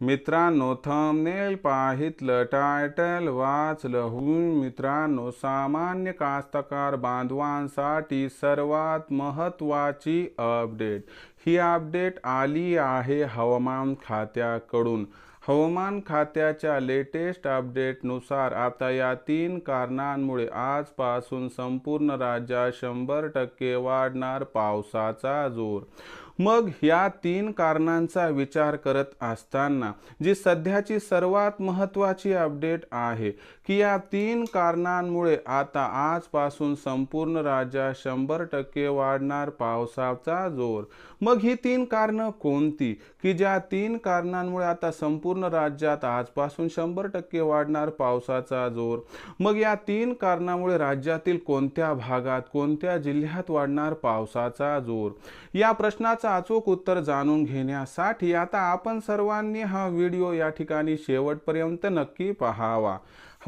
मित्रांनो thumbnail पाहितलं title वाचलं होऊन मित्रांनो सामान्य कास्तकार बांधवांसाठी सर्वात महत्त्वाची अपडेट ही अपडेट आली आहे हवामान खात्याकडून. हवामान खात्याच्या लेटेस्ट अपडेटनुसार आता या तीन कारणांमुळे आजपासून संपूर्ण राज्यात शंभर टक्के वाढणार पावसाचा जोर. मग या तीन कारणांचा विचार करत असताना जी सध्याची सर्वात महत्त्वाची अपडेट आहे की या तीन कारणांमुळे आता आजपासून संपूर्ण राज्यात शंभर टक्के वाढणार पावसाचा जोर. मग ही तीन कारणं कोणती? की ज्या तीन कारणांमुळे आता संपूर्ण राज्यात आजपासून शंभर टक्के वाढणार पावसाचा जोर मग या तीन कारणामुळे राज्यातील कोणत्या भागात कोणत्या जिल्ह्यात वाढणार पावसाचा जोर? या प्रश्नाचा अचूक उत्तर जाणून घेण्यासाठी आता आपण सर्वांनी हा व्हिडिओ या ठिकाणी शेवटपर्यंत नक्की पाहावा.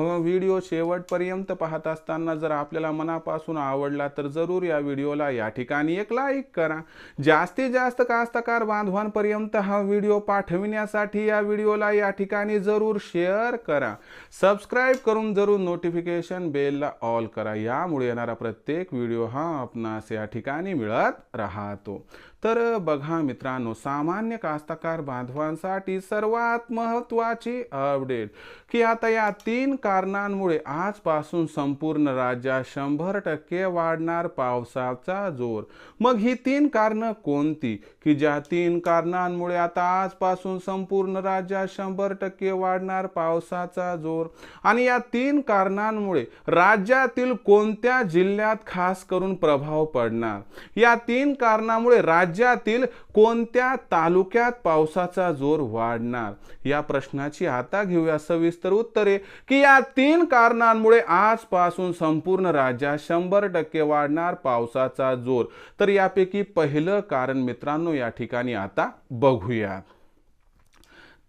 व्हिडिओ शेवटपर्यंत पाहत असताना जर आपल्याला मनापासून आवडला तर जरूर या व्हिडिओला या ठिकाणी एक लाईक करा. जास्तीत जास्त कास्तकार बांधवांपर्यंत हा व्हिडिओ पाठविण्यासाठी या व्हिडिओला या ठिकाणी जरूर शेअर करा. सबस्क्राईब करून जरूर नोटिफिकेशन बेलला ऑल करा. यामुळे येणारा प्रत्येक व्हिडिओ हा आपणास या ठिकाणी मिळत राहतो. तर बघा मित्रांनो सामान्य कास्तकार बांधवांसाठी सर्वात महत्त्वाची अपडेट की आता या तीन कारणांमुळे आजपासून संपूर्ण राज्यात शंभर टक्के वाढणार पावसाचा जोर. मग ही तीन कारणं कोणती? की ज्या तीन कारणांमुळे आता आजपासून संपूर्ण राज्यात शंभर टक्के वाढणार पावसाचा जोर आणि या तीन कारणांमुळे राज्यातील कोणत्या जिल्ह्यात खास करून प्रभाव पडणार? या तीन कारणामुळे राज्यातील कोणत्या तालुक्यात पावसाचा जोर वाढणार? या प्रश्नाची आता घेऊया सविस्तर उत्तरे. की या तीन कारणांमुळे आजपासून संपूर्ण राज्यात शंभर टक्के वाढणार पावसाचा जोर. तर यापैकी पहिलं कारण मित्रांनो या ठिकाणी आता बघूया.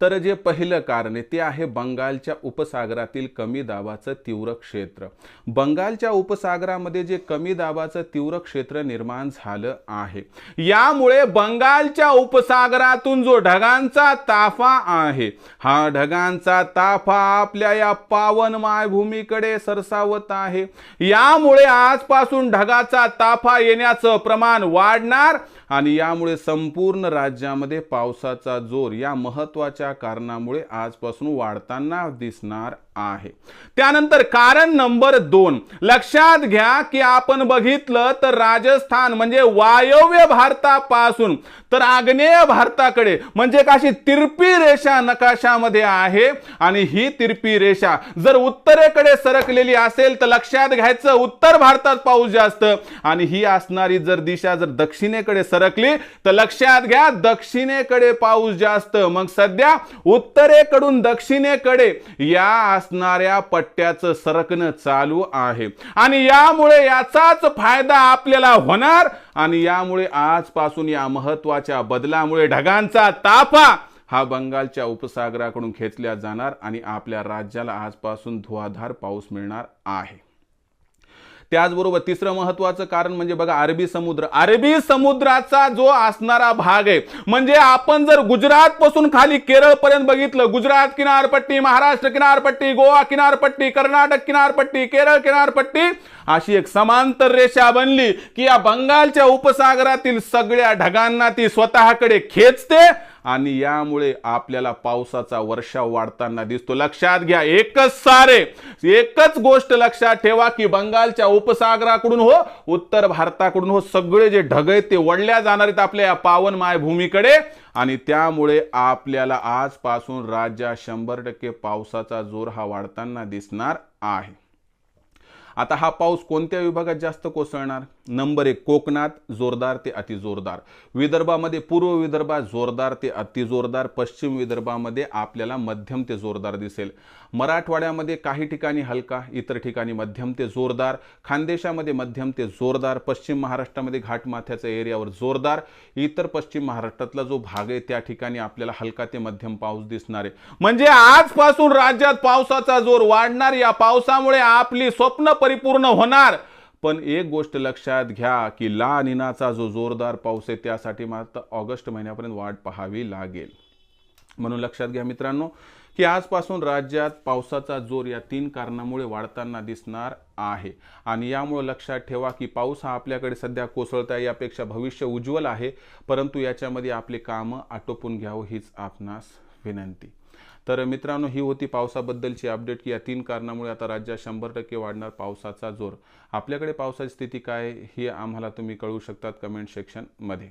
तर जे पहिलं कारण आहे ते आहे बंगालच्या उपसागरातील कमी दाबाचं तीव्र क्षेत्र. बंगालच्या उपसागरामध्ये जे कमी दाबाचं तीव्र क्षेत्र निर्माण झालं आहे यामुळे बंगालच्या उपसागरातून जो ढगांचा ताफा आहे हा ढगांचा ताफा आपल्या या पावन मायभूमीकडे सरसावत आहे. यामुळे आजपासून ढगाचा ताफा येण्याचं प्रमाण वाढणार आणि यामुळे संपूर्ण राज्यामध्ये पावसाचा जोर या महत्त्वाच्या कारणामुळे आजपासून वाढताना दिसणार आहे. त्यानंतर कारण नंबर दोन. लक्षात घ्या की आपण बघितलं तर राजस्थान म्हणजे वायव्य भारतापासून तर आग्नेय भारताकडे म्हणजे काशी तिरपी रेषा नकाशामध्ये आहे आणि ही तिरपी रेषा जर उत्तरेकडे सरकलेली असेल तर लक्षात घ्यायचं उत्तर भारतात पाऊस जास्त आणि ही असणारी जर दिशा जर दक्षिणेकडे सर सरकली. तर लक्षात घ्या दक्षिणेकडे पाऊस जास्त. मग सध्या उत्तरेकडून दक्षिणेकडे या असणाऱ्या पट्ट्याचं सरकणं चालू आहे. आणि यामुळे याचाच फायदा आपल्याला होणार. आणि यामुळे आजपासून या महत्त्वाच्या बदलामुळे ढगांचा ताफा हा बंगालच्या उपसागराकडून खेचल्या जाणार आणि आपल्या राज्याला आजपासून धुवाधार पाऊस मिळणार आहे. त्याचबरोबर तिसरं महत्वाचं कारण म्हणजे बघा अरबी समुद्र. अरबी समुद्राचा जो असणारा भाग आहे म्हणजे आपण जर गुजरात पासून खाली केरळ पर्यंत बघितलं गुजरात किनारपट्टी महाराष्ट्र किनारपट्टी गोवा किनारपट्टी कर्नाटक किनारपट्टी केरळ किनारपट्टी अशी एक समांतर रेषा बनली की या बंगालच्या उपसागरातील सगळ्या ढगांना ती स्वतःकडे खेचते आणि यामुळे आपल्याला पावसाचा वर्षाव वाढताना दिसतो. लक्षात घ्या एकच सारे एकच गोष्ट लक्षात ठेवा की बंगालच्या उपसागराकडून हो उत्तर भारताकडून हो सगळे जे ढग आहेत ते वडल्या जाणार आहेत आपल्या या पावन मायभूमीकडे. आणि त्यामुळे आपल्याला आजपासून राज्यात शंभर टक्के पावसाचा जोर हा वाढताना दिसणार आहे. आता हा पाऊस कोणत्या विभागात जास्त कोसळणार? नंबर एक कोकणात जोरदार ते अतिजोरदार. विदर्भामध्ये पूर्व विदर्भात जोरदार ते अतिजोरदार पश्चिम विदर्भामध्ये आपल्याला मध्यम ते जोरदार दिसेल. मराठवाड्यामध्ये काही ठिकाणी हलका इतर ठिकाणी मध्यम ते जोरदार. खानदेशामध्ये मध्यम ते जोरदार पश्चिम महाराष्ट्रामध्ये घाटमाथ्याच्या एरियावर जोरदार. इतर पश्चिम महाराष्ट्रातला जो भाग आहे त्या ठिकाणी आपल्याला हलका ते मध्यम पाऊस दिसणार आहे. म्हणजे आजपासून राज्यात पावसाचा जोर वाढणार. या पावसामुळे आपली स्वप्न परिपूर्ण होणार. पण एक गोष्ट लक्षात घ्या की ला निनाचा जो जोरदार पाऊस आहे त्यासाठी मात्र ऑगस्ट महिन्यापर्यंत वाट पाहावी लागेल. म्हणून लक्षात घ्या मित्रांनो की आजपासून राज्यात पावसाचा जोर या तीन कारणामुळे वाढताना दिसणार आहे. आणि यामुळे लक्षात ठेवा की पाऊस हा आपल्याकडे सध्या कोसळत आहे यापेक्षा भविष्य उज्ज्वल आहे. परंतु याच्यामध्ये आपले कामं आटोपून घ्यावं हीच आपणास विनंती. तर मित्रांनो ही होती पावसाबद्दलची अपडेट की या तीन कारणामुळे आता राज्यात शंभर टक्के वाढणार पावसाचा जोर. आपल्याकडे पावसाची स्थिती काय हे ही आम्हाला तुम्ही कळवू शकतात कमेंट सेक्शनमध्ये